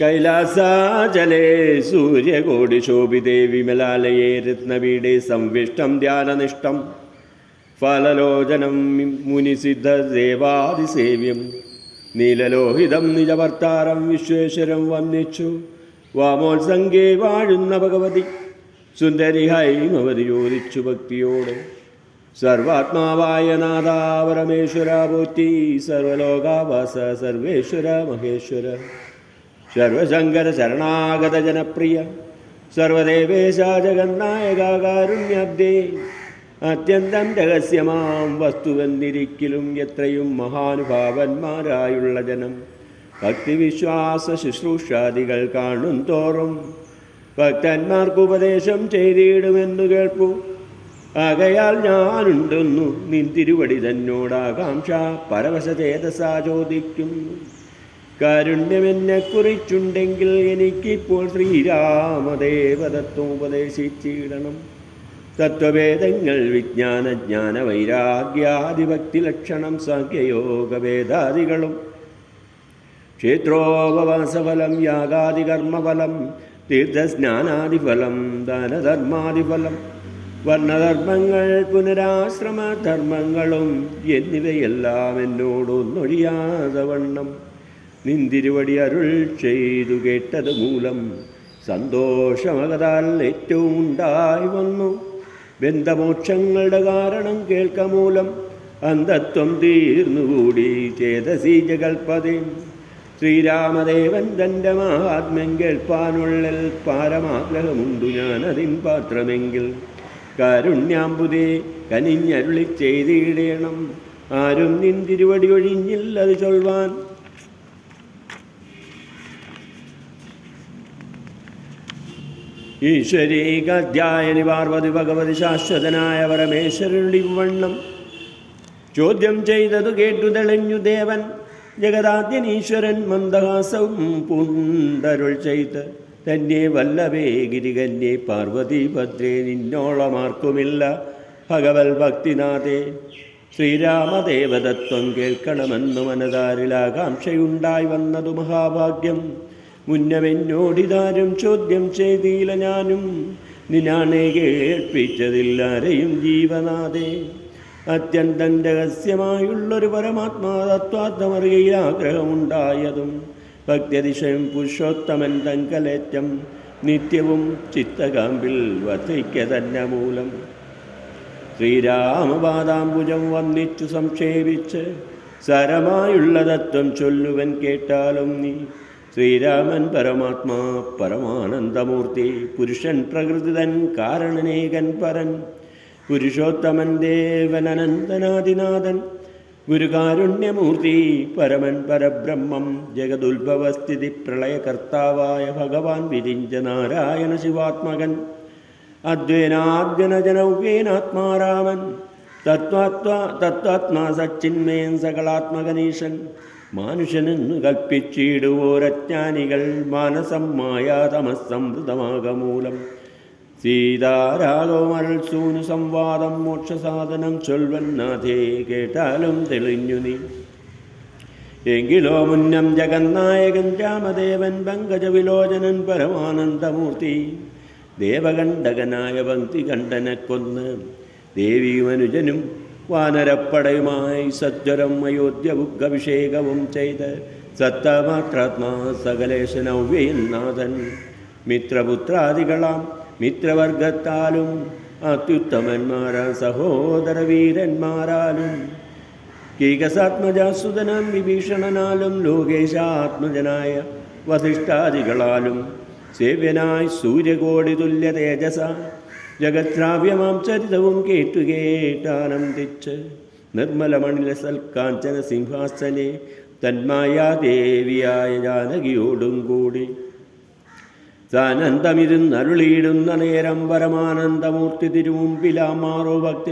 കൈലാസാചലേ ശോഭിതേ വിമലാലയേ രത്നപീഠേ സംവിഷ്ടം ധ്യാനനിഷ്ടം ഫലലോചനം മുനിസിദ്ധ ദേവാദിസേവ്യം നീലലോഹിതം നിജവർത്താരം വിശ്വേശ്വരം വന്ദിച്ചു വാമോത്സംഗേ വാഴുന്ന ഭഗവതി സുന്ദരി ഹൈമവതി ചോദിച്ചു ഭക്തിയോടെ. സർവാത്മാവായ നാഥാ പരമേശ്വര പോറ്റി സർവലോകാവാസ സർവേശ്വര മഹേശ്വര. സർവശങ്കര ശരണാഗത ജനപ്രിയ സർവദേവേശ ജഗന്നായകാരുണ്യബ്ദേ അത്യന്തം രഹസ്യമാം വസ്തുവെന്നിരിക്കലും എത്രയും മഹാനുഭാവന്മാരായുള്ള ജനം. ഭക്തിവിശ്വാസ ശുശ്രൂഷാദികൾ കാണും തോറും. ഭക്തന്മാർക്ക് ഉപദേശം ചെയ്തിടുമെന്നു കേൾപ്പു. ആകയാൽ ഞാനുണ്ടെന്നു നിൻ തിരുവടി തന്നോടാകാംക്ഷ. പരവശചേതസാ ചോദിക്കുന്നു. കാരുണ്യമെന്നെ കുറിച്ചുണ്ടെങ്കിൽ എനിക്കിപ്പോൾ ശ്രീരാമദേവതത്വം ഉപദേശിച്ചിടണം. തത്വവേദങ്ങൾ വിജ്ഞാന ജ്ഞാന വൈരാഗ്യാദിഭക്തി ലക്ഷണം സാഖ്യയോഗവേദാദികളും ക്ഷേത്രോപവാസഫലം യാഗാദികർമ്മഫലം തീർത്ഥസ്നാനാദിഫലം ദാനധർമാദിഫലം. വർണധർമ്മങ്ങൾ പുനരാശ്രമധർമ്മങ്ങളും എന്നിവയെല്ലാം എന്നോടൊന്നൊഴിയാതെ വണ്ണം. നിന്തിരുവടി അരുൾ ചെയ്തു കേട്ടത് മൂലം സന്തോഷമകതാൽ ഏറ്റവും ഉണ്ടായി വന്നു. ബന്ധമോക്ഷങ്ങളുടെ കാരണം കേൾക്ക മൂലം അന്ധത്വം തീർന്നുകൂടി ചേതസി ജഗൽപതേ. ശ്രീരാമദേവൻ തന്റെ മഹാത്മ്യം കേൾപ്പാനുള്ളിൽ പാരമാഗ്രഹമുണ്ടു ഞാനതിൻ പാത്രമെങ്കിൽ. കാരുണ്യാമ്പുതേ കനിഞ്ഞരുളി ചെയ്തിടേണം ആരും നിൻ തിരുവടി ഒഴിഞ്ഞില്ലത് ചൊൽവാൻ. ഈശ്വരീകാധ്യായനി പാർവതി ഭഗവതി ശാശ്വതനായ പരമേശ്വരനിവണ്ണം ചോദ്യം ചെയ്തതു കേട്ടു തെളിഞ്ഞു ദേവൻ ജഗദാദ്യനീശ്വരൻ മന്ദഹാസവും പുണ്ടരുൾ ചെയ്ത് തന്നെ വല്ലഭേ ഗിരികന്യെ പാർവതി ഭദ്രേ നിന്നോളമാർക്കുമില്ല ഭഗവൽ ഭക്തിനാഥേ. ശ്രീരാമദേവതത്വം കേൾക്കണമെന്നു മനതാരിലാകാംക്ഷയുണ്ടായി വന്നതു മഹാഭാഗ്യം. മുന്നമെന്നോടിതാരും ചോദ്യം ചെയ്തില്ല ഞാനും. നിനാണെ കേൾപ്പിച്ചതില്ലാരെയും ജീവനാഥേ അത്യന്തം രഹസ്യമായുള്ളൊരു പരമാത്മാതത്വാർത്ഥമറിയയിൽ ആഗ്രഹമുണ്ടായതും ഭക്തിയതിശയം പുരുഷോത്തമൻ തങ്കലേറ്റം നിത്യവും ചിത്തകാമ്പിൽ വധിക്ക തന്നെ മൂലം. ശ്രീരാമപാദാംബുജം വന്നിച്ചു സംക്ഷേപിച്ച് സരമായുള്ള തത്വം ചൊല്ലുവൻ കേട്ടാലും നീ ശ്രീരാമൻ പരമാത്മാ പരമാനന്ദമൂർത്തി പുരുഷൻ പ്രകൃതിതൻ കാരണനേകൻ പരൻ പുരുഷോത്തമൻ ദേവൻ അനന്തനാദിനാഥൻ ഗുരുകാരുണ്യമൂർത്തി പരമൻ പരബ്രഹ്മം ജഗതുത്ഭവസ്ഥിതി പ്രളയകർത്താവായ ഭഗവാൻ വിരിഞ്ച നാരായണ ശിവാത്മകൻ അദ്വൈനാദ്യനജനൗകേനാത്മാരാമൻ തത്വാത്മാ തത്വാത്മാ സച്ചിന്മയൻ സകളാത്മകനീശൻ മാനുഷനെന്നു കൽപ്പിച്ചിടുവോരജ്ഞാനികൾ മാനസം മായാതമസംവൃതമാകമൂലം സീതാരാഘവമൽ സൂനു സംവാദം മോക്ഷസാധനം ചൊൽവന്നാഥേ കേട്ടാലും തെളിഞ്ഞു നീ. എങ്കിലോ മുന്നം ജഗന്നായകൻ രാമദേവൻ പങ്കജവിലോചനൻ പരമാനന്ദമൂർത്തി. ദേവകണ്ഠകനായ പങ്ക്തി കണ്ഠനെ കൊന്ന് ദേവിമനുജനും വാനരപ്പടയുമായി സജ്വരം അയോധ്യ ബുഗ്ഗഭിഷേകവും ചെയ്ത് സത്തമാത്രാത്മാ സകലേശനവ്യയൻ നാഥൻ. മിത്രപുത്രാദികളാം മിത്രവർഗത്താലും അത്യുത്തമന്മാരാ സഹോദര വീരന്മാരാലും കീകസാത്മജാസുതനാം വിഭീഷണനാലും ലോകേശാത്മജനായ വസിഷ്ഠാദികളാലും സേവ്യനായി സൂര്യകോടി തുല്യ തേജസ ജഗത്രാവ്യമാം ചരിതവും കേട്ടുകേട്ടാനന്ദിച്ച് നിർമ്മലമണില സൽക്കാഞ്ചന സിംഹാസനെ തന്മായാദേവിയായ ജാനകിയോടും കൂടി. സാനന്ദമിരുന്നരുളിയിടുന്ന നേരം പരമാനന്ദമൂർത്തി തിരുമുമ്പിലാമാറോ ഭക്ത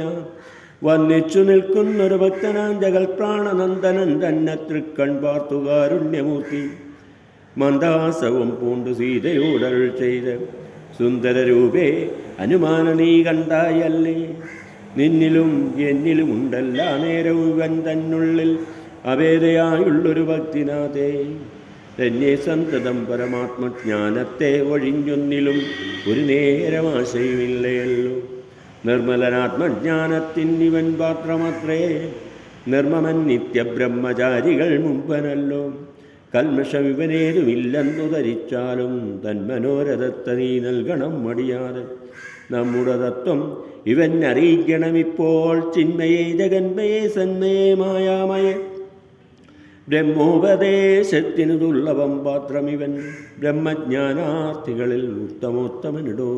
വന്നിച്ചു നിൽക്കുന്നൊരു ഭക്തനാം ജഗൽ പ്രാണനന്ദനൻ തന്നെ തൃക്കൺ പാർത്തുകാരുണ്യമൂർത്തി മന്ദാസവും പൂണ്ടു സീതയോടരുൾ ചെയ്ത് സുന്ദരരൂപേ അനുമാന നീ കണ്ടായല്ലേ? നിന്നിലും എന്നിലും ഉണ്ടല്ല നേരവും ഇവൻ തന്നുള്ളിൽ. അവേദയായുള്ളൊരു ഭക്തിനാഥേ തന്നെ സന്തതം പരമാത്മജ്ഞാനത്തെ ഒഴിഞ്ഞൊന്നിലും ഒരു നേരം ആശയമില്ലയല്ലോ നിർമ്മലനാത്മജ്ഞാനത്തിനിവൻ പാത്രമത്രേ നിർമ്മമൻ നിത്യബ്രഹ്മചാരികൾ മുമ്പനല്ലോ. കൽമഷമിവനേതുമില്ലെന്നു ധരിച്ചാലും തന്മനോരഥത്തെ നീ നൽകണം മടിയാതെ. നമ്മുടെ തത്വം ഇവൻ അറിയിക്കണമിപ്പോൾ ചിന്മയെ ജഗന്മയെ സന്മയെ മായാമയെ. ബ്രഹ്മോപദേശത്തിനു ദുർലഭം പാത്രമിവൻ ബ്രഹ്മജ്ഞാനാർത്ഥികളിൽ ഉത്തമോത്തമനിടോ.